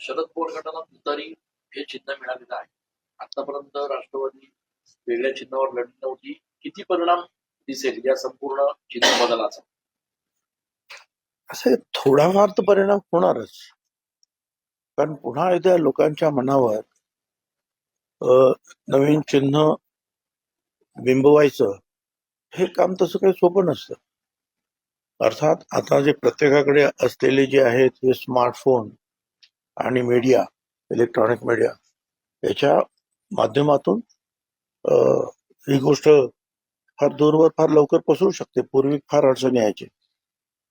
शरद पवार गटाला तुतारी हे चिन्ह मिळालेलं आहे. आतापर्यंत राष्ट्रवादी वेगळ्या चिन्हावर लढली नव्हती. किती परिणाम दिसेल या संपूर्ण चिन्ह बदलाचा? असे थोडाफार तर परिणाम होणारच. कारण पुन्हा एकदा लोकांच्या मनावर नवीन चिन्ह बिंबवायचं हे काम तसं काही सोपं नसतं. अर्थात आता जे प्रत्येकाकडे असलेले जे आहेत हे स्मार्टफोन आणि मीडिया इलेक्ट्रॉनिक मीडिया याच्या माध्यमातून ही गोष्ट फार दूरवर फार लवकर पसरू शकते. पूर्वी फार अडचणी यायची.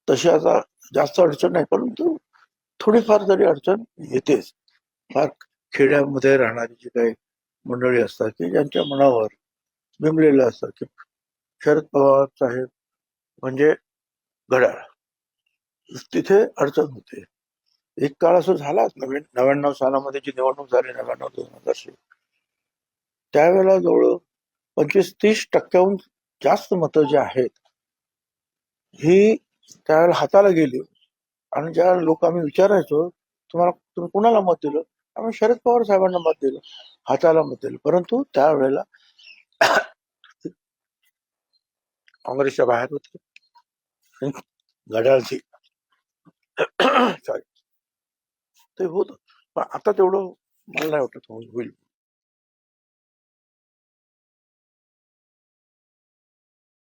तशी आता जास्त अडचण नाही परंतु थोडीफार जरी अडचण येतेच फार खेड्यामध्ये राहणारी जी काही मंडळी असतात की ज्यांच्या मनावर बिंबलेलं असतं की शरद पवार साहेब म्हणजे घड्याळ. तिथे अडचण होते. एक काळ असं झालाच नवीन नव्याण्णव सालामध्ये जी निवडणूक झाली नव्याण्णव दोन हजारची त्यावेळेला जवळ पंचवीस तीस टक्क्याहून जास्त मतं जी आहेत ही त्यावेळेला हाताला गेली. आणि ज्या लोक आम्ही विचारायचो तुम्हाला तुम्ही कुणाला मत दिलं? आम्ही शरद पवार साहेबांना मत दिलं हाताला मत दिलं. परंतु त्यावेळेला काँग्रेसच्या बाहेर होते. घड्याळची सॉरी ते होतं. पण आता तेवढं मला नाही वाटत होईल.